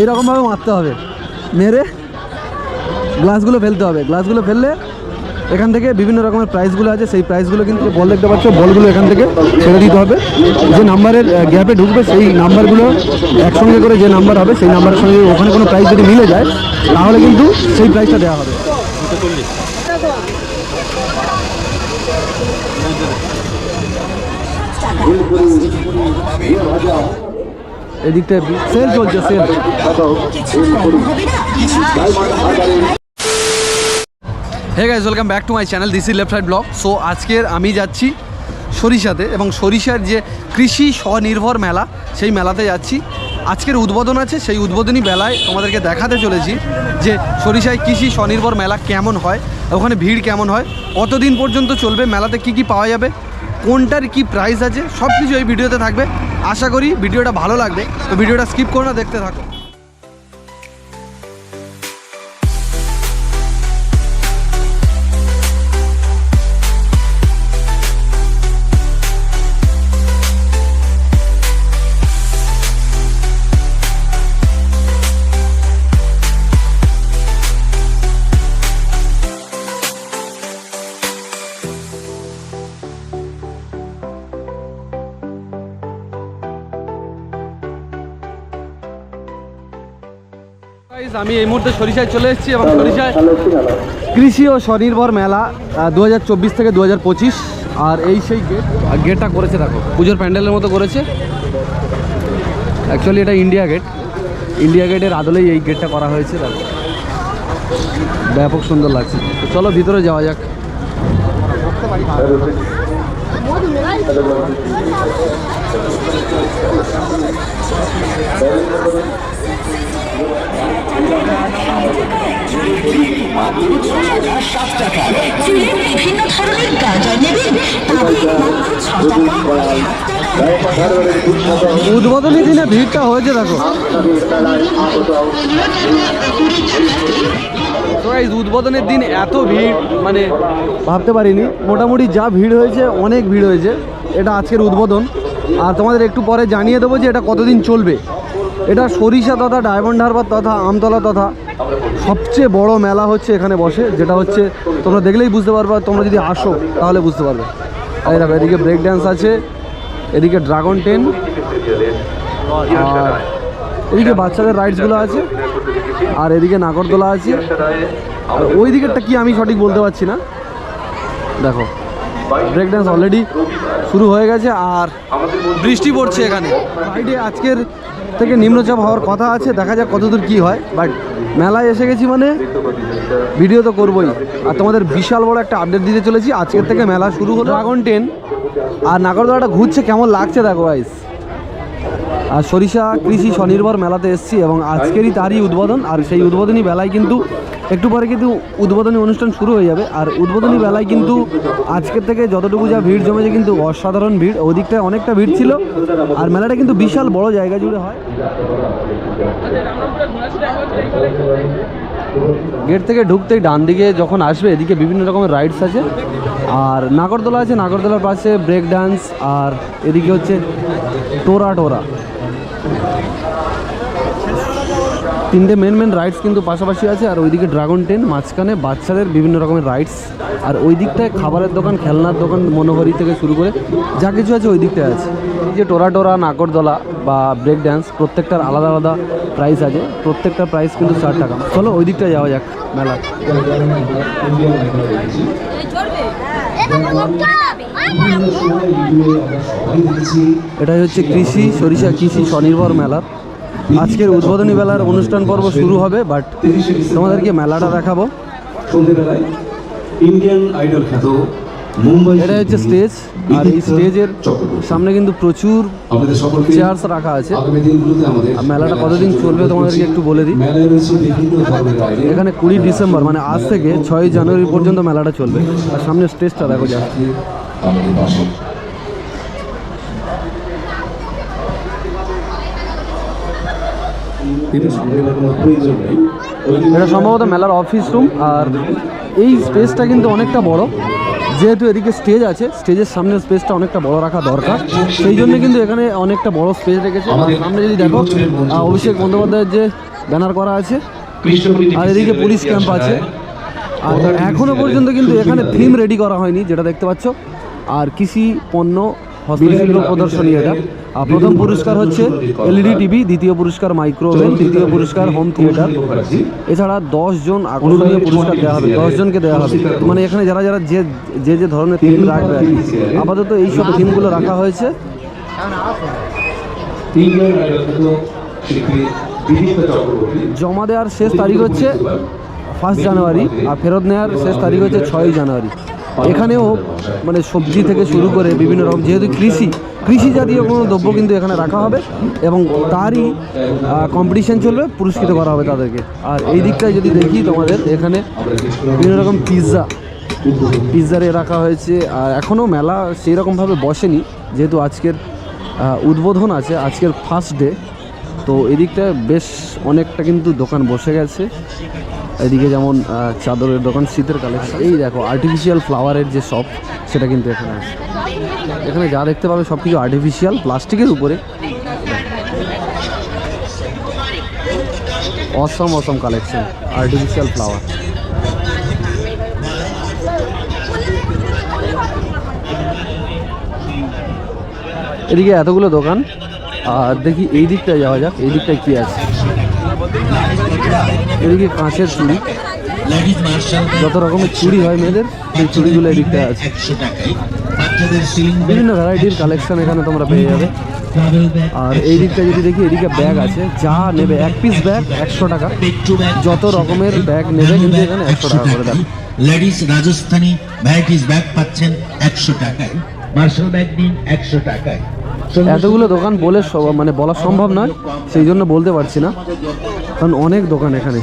এইরকমভাবে মারতে হবে। মেরে গ্লাসগুলো ফেলতে হবে। গ্লাসগুলো ফেললে এখান থেকে বিভিন্ন রকমের প্রাইসগুলো আছে। সেই প্রাইসগুলো কিন্তু বল দেখতে পাচ্ছ, বলগুলো এখান থেকে ছেড়ে দিতে হবে। যে নাম্বারের গ্যাপে ঢুকবে, সেই নাম্বারগুলো একসঙ্গে করে যে নাম্বার হবে, সেই নাম্বারের সঙ্গে ওখানে কোনো প্রাইস যদি মিলে যায়, তাহলে কিন্তু সেই প্রাইসটা দেওয়া হবে। এদিকটায় সেল চলছে sale hey guys welcome back to my channel this is left side blog so আজকের আমি যাচ্ছি সরিষাতে এবং সরিষার যে কৃষি স্বনির্ভর মেলা, সেই মেলাতে যাচ্ছি। আজকের উদ্বোধন আছে, সেই উদ্বোধনী মেলায় তোমাদেরকে দেখাতে চলেছি যে সরিষায় কৃষি স্বনির্ভর মেলা কেমন হয়, ওখানে ভিড় কেমন হয়, কতদিন পর্যন্ত চলবে, মেলাতে কি কি পাওয়া যাবে, কোনটার কি প্রাইস আছে সব কিছু এই ভিডিওতে থাকবে। আশা করি ভিডিওটা ভালো লাগবে। তো ভিডিওটা স্কিপ করো না দেখতে থাকো। Guys, আমি এই মুহূর্তে সরিষায় চলে এসেছি এবং সরিষায় কৃষি ও স্বনির্ভর মেলা দু হাজার চব্বিশ থেকে দু হাজার পঁচিশ। আর এই সেই গেট গেটটা করেছে দেখো পুজোর প্যান্ডেলের মতো করেছে। অ্যাকচুয়ালি এটা ইন্ডিয়া গেট ইন্ডিয়া গেটের আদলেই এই গেটটা করা হয়েছে দেখো। ব্যাপক সুন্দর লাগছে। চলো ভিতরে যাওয়া যাক। চুলের উদ্বোধনী দিনে ভিড়টা হয়েছে, দেখো। উদ্বোধনের দিন এত ভিড় মানে ভাবতে পারিনি। মোটামুটি যা ভিড় হয়েছে, অনেক ভিড় হয়েছে। এটা আজকের উদ্বোধন। আর তোমাদের একটু পরে জানিয়ে দেবো যে এটা কতদিন চলবে। এটা সরিষা তথা ডায়মন্ড হারবার তথা আমতলা তথা সবচেয়ে বড় মেলা হচ্ছে এখানে বসে, যেটা হচ্ছে তোমরা দেখলেই বুঝতে পারবে, তোমরা যদি আসো তাহলে বুঝতে পারবে। এই দেখো, এদিকে ব্রেক ড্যান্স আছে, এদিকে ড্রাগন টেন আর এদিকে বাচ্চাদের রাইডসগুলো আছে, আর এদিকে নাগরদোলা আছে। আর ওই দিকেরটা কি আমি সঠিক বলতে পারছি না? দেখো ব্রেক ড্যান্স অলরেডি শুরু হয়ে গেছে, আর বৃষ্টি পড়ছে এখানে। আজকের থেকে নিম্নচাপ হওয়ার কথা আছে দেখা যাক কতদূর কি হয়। বাট মেলায় এসে গেছি মানে ভিডিও তো করবোই। আর তোমাদের বিশাল বড় একটা আপডেট দিতে চলেছি আজকের থেকে মেলা শুরু হলো। ড্রাগন টেন আর নাগরদোলাটা ঘুরছে কেমন লাগছে দেখো গাইস আর সরিষা কৃষি স্বনির্ভর মেলাতে এসেছি এবং আজকেরই তারই উদ্বোধন। আর সেই উদ্বোধনী বেলায় কিন্তু একটু পরে কিন্তু উদ্বোধনী অনুষ্ঠান শুরু হয়ে যাবে। আর উদ্বোধনী বেলায় কিন্তু আজকের থেকে যতটুকু যা ভিড় জমেছে কিন্তু অসাধারণ ভিড়। ওদিকটায় অনেকটা ভিড় ছিল। আর মেলাটা কিন্তু বিশাল বড় জায়গা জুড়ে হয়। গেট থেকে ঢুকতেই ডান দিকে যখন আসবে, এদিকে বিভিন্ন রকমের রাইডস আছে। আর নাগরদোলা আছে, নাগরদোলার পাশে ব্রেক ডান্স। আর এদিকে হচ্ছে টোরা টোরা। তিনটে মেন মেন রাইডস কিন্তু পাশাপাশি আছে, আর ওইদিকে ড্রাগন টেন মাঝখানে বাচ্চাদের বিভিন্ন রকমের রাইডস আর ওই দিকটায় খাবারের দোকান, খেলনার দোকান মনোহরি থেকে শুরু করে যা কিছু আছে ওই দিকটায় আছে। এই যে টোরা টোরা, নাগরদোলা বা ব্রেক ড্যান্স প্রত্যেকটার আলাদা আলাদা প্রাইস আছে প্রত্যেকটা প্রাইস কিন্তু ষাট টাকা। চলো ওই দিকটায় যাওয়া যাক, মেলা। এটাই হচ্ছে কৃষি, সরিষা কৃষি স্বনির্ভর মেলার। আজকের উদ্বোধনী মেলার অনুষ্ঠান পর্ব শুরু হবে বাট তোমাদেরকে মেলাটা দেখাবো। সন্ধ্যেবেলায় ইন্ডিয়ান আইডল খ্যাত মুম্বাই এটা হচ্ছে স্টেজ আর এই স্টেজের সামনে কিন্তু প্রচুর চেয়ার্স রাখা আছে। মেলাটা কতদিন চলবে তোমাদেরকে একটু বলে দিই। এখানে কুড়ি ডিসেম্বর মানে আজ থেকে ছয় জানুয়ারি পর্যন্ত মেলাটা চলবে। আর সামনে স্টেজটা দেখো যা আমাদের পাশে তিনি সঙ্গে কোনো প্রয়োজন নেই ওই দিন এটা সম্ভবত মেলার অফিস রুম আর এই স্পেসটা কিন্তু অনেকটা বড়। যেহেতু এদিকে স্টেজ আছে স্টেজের সামনের স্পেসটা অনেকটা বড় রাখা দরকার। সেই জন্য কিন্তু এখানে অনেকটা বড় স্পেস রেখেছে। সামনে যদি দেখো অভিষেক বন্দ্যোপাধ্যায়ের যে ব্যানার করা আছে আর এদিকে পুলিশ ক্যাম্প আছে। আর এখনও পর্যন্ত কিন্তু এখানে থিম রেডি করা হয়নি যেটা দেখতে পাচ্ছ। আর কৃষি পণ্য হস্তশিল্প প্রদর্শনী এটা। আর প্রথম পুরস্কার হচ্ছে এলইডি টিভি দ্বিতীয় পুরস্কার মাইক্রোওভেন তৃতীয় পুরস্কার হোম থিয়েটার এছাড়া দশ জন আকর্ষণীয় পুরস্কার দেওয়া হবে দশ জনকে দেওয়া হবে। মানে এখানে যারা যারা যে যে যে ধরনের থিম রাখবে। আপাতত এইসব থিমগুলো রাখা হয়েছে। জমা দেওয়ার শেষ তারিখ হচ্ছে ফার্স্ট জানুয়ারি আর ফেরত নেওয়ার শেষ তারিখ হচ্ছে ছয়ই জানুয়ারি এখানেও মানে সবজি থেকে শুরু করে বিভিন্ন রকম, যেহেতু কৃষি কৃষি জাতীয় কোনো দ্রব্য কিন্তু এখানে রাখা হবে এবং তারই কম্পিটিশান চলবে, পুরস্কৃত করা হবে তাদেরকে। আর এই দিকটায় যদি দেখি তোমাদের, এখানে বিভিন্ন রকম পিৎজা পিৎজারে রাখা হয়েছে, আর এখনও মেলা সেই রকমভাবে বসেনি, যেহেতু আজকের উদ্বোধন আছে, আজকের ফার্স্ট ডে তো এদিকটা বেশ অনেকটা কিন্তু দোকান বসে গেছে। এদিকে যেমন চাদরের দোকান, শীতের কালেকশন এই দেখো আর্টিফিশিয়াল ফ্লাওয়ারের যে শপ সেটা কিন্তু এখানে আছে। এখানে যা দেখতে পাবে সব কিছু আর্টিফিশিয়াল প্লাস্টিকের উপরে। Awesome awesome collection artificial flower এদিকে এতগুলো দোকান, আর দেখি এই দিকটায় যাওয়া যাক, এই দিকটায় কি আছে। এদিকে কাঁচের চুড়ি। যত রকমের চুড়ি হয় মেয়েদের সেই চুড়িগুলো এদিকটায় আছে। বিভিন্ন ভ্যারাইটির কালেকশন এখানে তোমরা পেয়ে যাবে। আর এই দিকটা যদি দেখি এদিকে ব্যাগ আছে। যা নেবে এক পিস ব্যাগ একশো টাকা। যত রকমের ব্যাগ নেবে কিন্তু এখানে একশো টাকা করে দেবে। লেডিস রাজস্থানি ভ্যারাইটিস ব্যাগ পাচ্ছেন একশো টাকায়। মার্শাল ব্যাগ নিন একশো টাকায়। এতগুলো দোকান বলে মানে বলা সম্ভব নয়, সেই জন্য বলতে পারছি না। কারণ অনেক দোকান এখানে।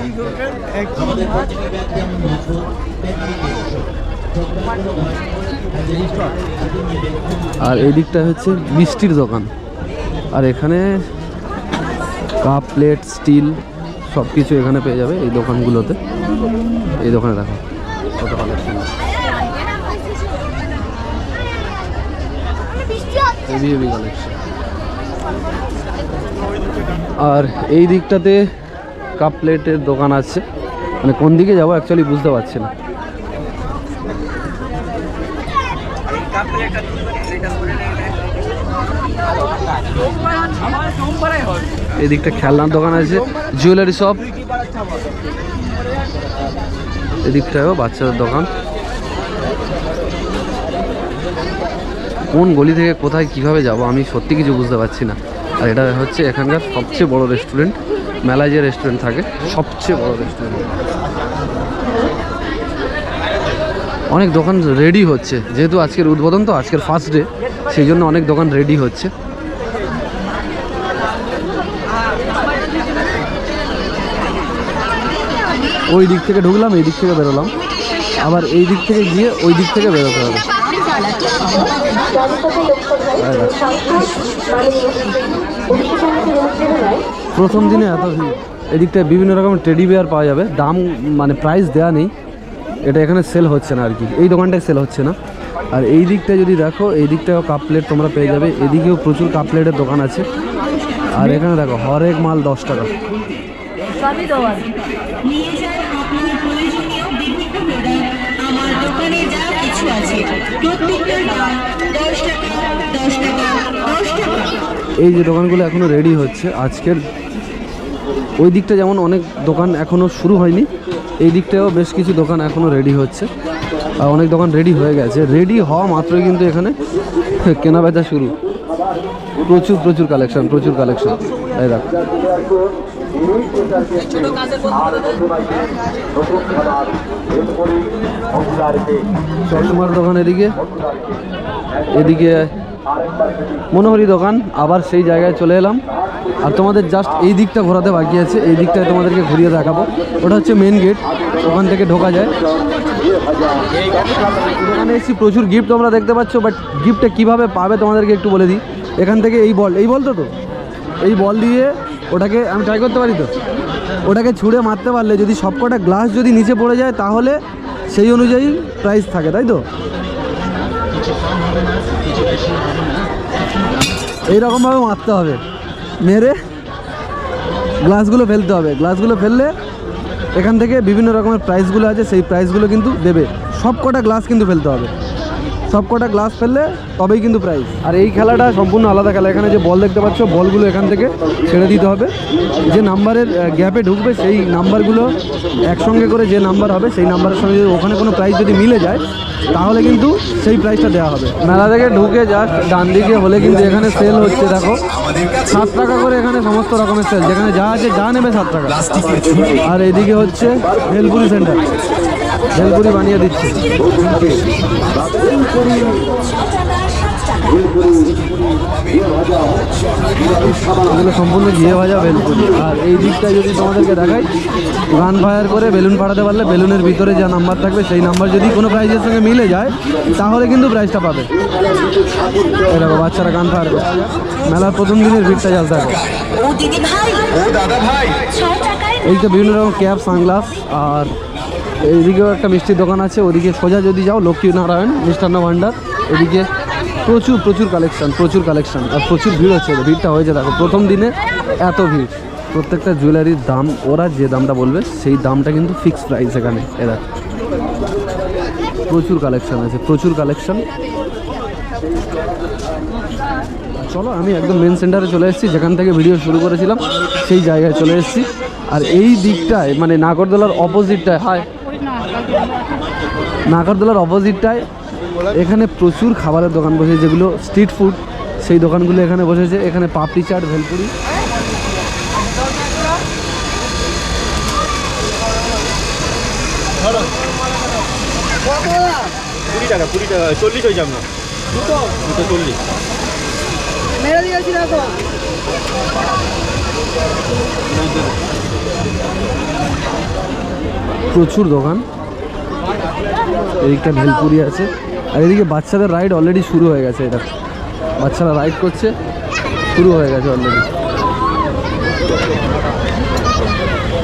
আর এই দিকটা হচ্ছে মিষ্টির দোকান। আর এখানে কাপ, প্লেট, স্টিল সব কিছু এখানে পেয়ে যাবে এই দোকানগুলোতে। এই দোকানে দেখো, কত কালেকশন আর এই দিকটাতে কাপ প্লেটের দোকান আছে। মানে কোন দিকে যাব অ্যাকচুয়ালি বুঝতে পারছি না। এদিকটা খেলনার দোকান আছে জুয়েলারি শপ এদিকটাও বাচ্চাদের দোকান। কোন গলি থেকে কোথায় কীভাবে যাব আমি সত্যি কিছু বুঝতে পারছি না। আর এটা হচ্ছে এখানকার সবচেয়ে বড় রেস্টুরেন্ট মেলায় যে রেস্টুরেন্ট থাকে, সবচেয়ে বড় রেস্টুরেন্ট অনেক দোকান রেডি হচ্ছে। যেহেতু আজকের উদ্বোধন, তো আজকের ফার্স্ট ডে সেই জন্য অনেক দোকান রেডি হচ্ছে। ওই দিক থেকে ঢুকলাম, এই দিক থেকে বেরোলাম। আবার এই দিক থেকে গিয়ে ওই দিক থেকে বেরোতে হবে। প্রথম দিনে এত ভিড় এদিকটায় বিভিন্ন রকমের টেডি বিয়ার পাওয়া যাবে। দাম মানে প্রাইস দেওয়া নেই। এটা এখানে সেল হচ্ছে না আর কি। এই দোকানটায় সেল হচ্ছে না। আর এই দিকটা যদি দেখো, এই দিকটাও কাপ প্লেট তোমরা পেয়ে যাবে। এদিকেও প্রচুর কাপ প্লেটের দোকান আছে। আর এখানে দেখো, হরেক মাল দশ টাকা। আছে প্রত্যেকটার দাম দশ টাকা দশ টাকা দশ টাকা এই যে দোকানগুলো এখনও রেডি হচ্ছে, আজকের। ওই দিকটা যেমন অনেক দোকান এখনও শুরু হয়নি, এই দিকটাও বেশ কিছু দোকান এখনও রেডি হচ্ছে। আর অনেক দোকান রেডি হয়ে গেছে। রেডি হওয়া মাত্রই কিন্তু এখানে কেনা বেচা শুরু। প্রচুর প্রচুর কালেকশন প্রচুর কালেকশন এই দেখো চশমার দোকান এদিকে। এদিকে মনোহরি দোকান আবার সেই জায়গায় চলে এলাম। আর তোমাদের জাস্ট এই দিকটা ঘোরাতে বাকি আছে এই দিকটায় তোমাদেরকে ঘুরিয়ে দেখাবো। ওটা হচ্ছে মেন গেট ওখান থেকে ঢোকা যায়। এখানে এসেছি প্রচুর গিফট তোমরা দেখতে পাচ্ছ বাট গিফটটা কীভাবে পাবে তোমাদেরকে একটু বলে দিই। এখান থেকে এই বল এই বল তো তো? এই বল দিয়ে ওটাকে আমি ট্রাই করতে পারি তো? ওটাকে ছুঁড়ে মারতে পারলে যদি সবকটা গ্লাস যদি নিচে পড়ে যায়, তাহলে সেই অনুযায়ী প্রাইস থাকে, তাই তো? এইরকমভাবে মারতে হবে। মেরে গ্লাসগুলো ফেলতে হবে। গ্লাসগুলো ফেললে এখান থেকে বিভিন্ন রকমের প্রাইসগুলো আছে, সেই প্রাইসগুলো কিন্তু দেবে। সব কটা গ্লাস কিন্তু ফেলতে হবে। সব কটা গ্লাস ফেললে তবেই কিন্তু প্রাইজ আর এই খেলাটা সম্পূর্ণ আলাদা খেলা। এখানে যে বল দেখতে পাচ্ছ, বলগুলো এখান থেকে ছেড়ে দিতে হবে। যে নাম্বারের গ্যাপে ঢুকবে, সেই নাম্বারগুলো একসঙ্গে করে যে নাম্বার হবে, সেই নাম্বারের সঙ্গে যদি ওখানে কোনো প্রাইজ যদি মিলে যায়, তাহলে কিন্তু সেই প্রাইসটা দেওয়া হবে। মেলা থেকে ঢুকে জাস্ট ডান দিকে হলে কিন্তু এখানে সেল হচ্ছে, দেখো। সাত টাকা করে এখানে সমস্ত রকমের সেল যেখানে যা আছে, যা নেবে সাত টাকা। আর এদিকে হচ্ছে ভেলপুরি সেন্টার ভেলপুরি বানিয়ে দিচ্ছে। এগুলো সম্পূর্ণ ঘিয়ে ভাজা ভেলপুরি আর এই দিকটা যদি তোমাদেরকে দেখাই গান ফায়ার করে বেলুন ফাটাতে পারলে বেলুনের ভিতরে যা নাম্বার থাকবে সেই নাম্বার যদি কোনো প্রাইজের সঙ্গে মিলে যায় তাহলে কিন্তু প্রাইজটা পাবে। দেখো বাচ্চারা গান ফায়ার করে মেলার প্রথম দিনের ভিড়টা জাল দেখো ও দিদি ভাই ও দাদা ভাই। ছ টাকায় এই তো বিভিন্ন রকম ক্যাপ সানগ্লাস আর এইদিকেও একটা মিষ্টির দোকান আছে, ওদিকে সোজা যদি যাও লক্ষ্মী নারায়ণ মিষ্টান্ন ভাণ্ডার, এদিকে প্রচুর প্রচুর কালেকশান প্রচুর কালেকশান আর প্রচুর ভিড় হচ্ছে ভিড়টা হয়েছে, দেখো, প্রথম দিনে এত ভিড়। প্রত্যেকটা জুয়েলারির দাম, ওরা যে দামটা বলবে, সেই দামটা কিন্তু ফিক্সড প্রাইস এখানে এরা প্রচুর কালেকশান আছে, প্রচুর কালেকশান চলো, আমি একদম মেন সেন্টারে চলে এসেছি, যেখান থেকে ভিডিও শুরু করেছিলাম, সেই জায়গায় চলে এসেছি। আর এই দিকটায় মানে নাগরদোলার অপোজিটটায় হায় নাগরদোলার অপোজিটটায় এখানে প্রচুর খাবারের দোকান বসেছে যেগুলো স্ট্রিট ফুড সেই দোকানগুলো এখানে বসেছে। এখানে পাপড়ি চাট ভেলপুরি। কুড়ি টাকা কুড়ি টাকা চল্লিশ হয়ে যাবে দুটো? দুটো চল্লিশ। প্রচুর দোকান। এদিকটা ভেলপুরি আছে। আর এদিকে বাচ্চাদের রাইড অলরেডি শুরু হয়ে গেছে এটা। বাচ্চারা রাইড করছে, শুরু হয়ে গেছে অলরেডি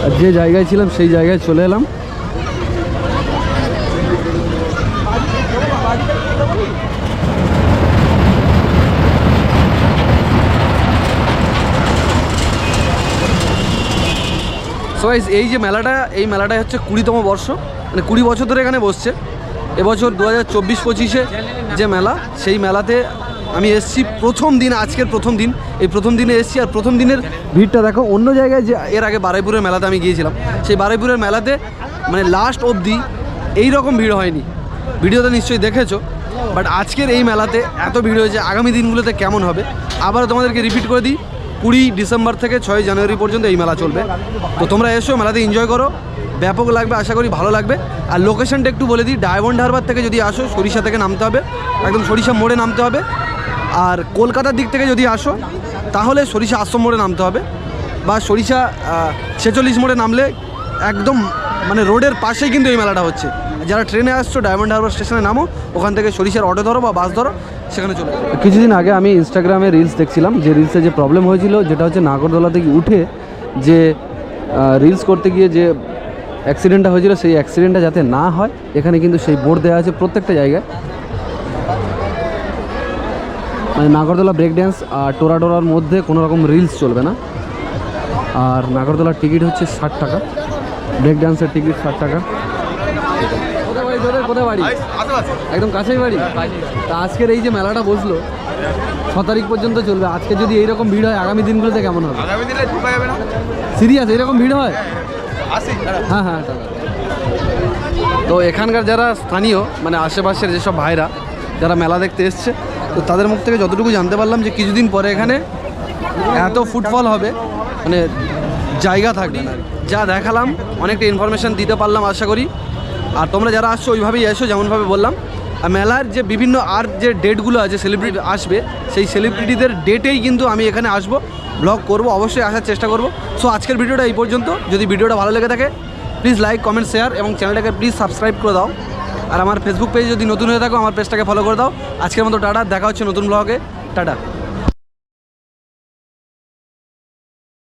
আর যে জায়গায় ছিলাম সেই জায়গায় চলে এলাম। সো এই যে মেলাটা, এই মেলাটা হচ্ছে কুড়িতম বর্ষ। মানে কুড়ি বছর ধরে এখানে বসছে। এবছর দু হাজার চব্বিশ পঁচিশে যে মেলা, সেই মেলাতে আমি এসছি প্রথম দিন, আজকের প্রথম দিন। এই প্রথম দিনে এসছি আর প্রথম দিনের ভিড়টা দেখো, অন্য জায়গায় যে এর আগে বারাইপুরের মেলাতে আমি গিয়েছিলাম। সেই বারাইপুরের মেলাতে মানে লাস্ট অবধি এই রকম ভিড় হয়নি। ভিডিওতে নিশ্চয়ই দেখেছ বাট আজকের এই মেলাতে এত ভিড় হয়েছে, আগামী দিনগুলোতে কেমন হবে? আবার তোমাদেরকে রিপিট করে দিই কুড়ি ডিসেম্বর থেকে ছয় জানুয়ারি পর্যন্ত এই মেলা চলবে। তো তোমরা এসো, মেলাতে এনজয় করো। ব্যাপক লাগবে, আশা করি ভালো লাগবে। আর লোকেশনটা একটু বলে দিই ডায়মন্ড হারবার থেকে যদি আসো, সরিষা থেকে নামতে হবে। একদম সরিষা মোড়ে নামতে হবে। আর কলকাতার দিক থেকে যদি আসো, তাহলে সরিষা আশ্রম মোড়ে নামতে হবে। বা সরিষা ছেচল্লিশ মোড়ে নামলে একদম মানে রোডের পাশেই কিন্তু এই মেলাটা হচ্ছে। যারা ট্রেনে আসছো ডায়মন্ড হারবার স্টেশনে নামো, ওখান থেকে সরিষার অটো ধরো বা বাস ধরো। সেখানে চলে কিছুদিন আগে আমি ইনস্টাগ্রামে রিলস দেখছিলাম, যে রিলসে যে প্রবলেম হয়েছিল, যেটা হচ্ছে নাগরদোলা থেকে উঠে যে রিলস করতে গিয়ে যে অ্যাক্সিডেন্টটা হয়েছিল, সেই অ্যাক্সিডেন্টটা যাতে না হয়, এখানে কিন্তু সেই বোর্ড দেওয়া আছে প্রত্যেকটা জায়গায়। মানে নাগরদোলা ব্রেক ড্যান্স আর টোরা টোরার মধ্যে কোনো রকম রিলস চলবে না। আর নাগরদোলার টিকিট হচ্ছে ষাট টাকা। ব্রেক ড্যান্সের টিকিট ষাট টাকা। কোথায় বাড়ি? তোদের কোথায় বাড়ি একদম কাছেই বাড়ি? তা আজকের এই যে মেলাটা বসল ছ তারিখ পর্যন্ত চলবে। আজকে যদি এইরকম ভিড় হয় আগামী দিনগুলোতে কেমন হবে? আগামী দিনে ঢোকা যাবে না? সিরিয়াস এরকম ভিড় হয়? হ্যাঁ হ্যাঁ তো এখানকার যারা স্থানীয় মানে আশেপাশের যেসব ভাইরা যারা মেলা দেখতে এসছে তো তাদের মুখ থেকে যতটুকু জানতে পারলাম যে কিছুদিন পরে এখানে এত ফুটফল হবে মানে জায়গা থাকবে না। যা দেখালাম অনেকটা ইনফরমেশান দিতে পারলাম আশা করি। আর তোমরা যারা আসছো, ওইভাবেই এসো, যেমনভাবে বললাম। আর মেলার যে বিভিন্ন আর যে ডেটগুলো আছে সেলিব্রিটি আসবে, সেই সেলিব্রিটিদের ডেটেই কিন্তু আমি এখানে আসব ব্লগ করব, অবশ্যই আসার চেষ্টা করব। সো আজকের ভিডিওটা এই পর্যন্ত। যদি ভিডিওটা ভালো লেগে থাকে প্লিজ লাইক কমেন্ট শেয়ার এবং চ্যানেলটাকে প্লিজ সাবস্ক্রাইব করে দাও। আর আমার ফেসবুক পেজ যদি নতুন হয়ে থাকো, আমার পেজটাকে ফলো করে দাও। আজকের মতো টাটা, দেখা হচ্ছে নতুন ব্লগে টাটা।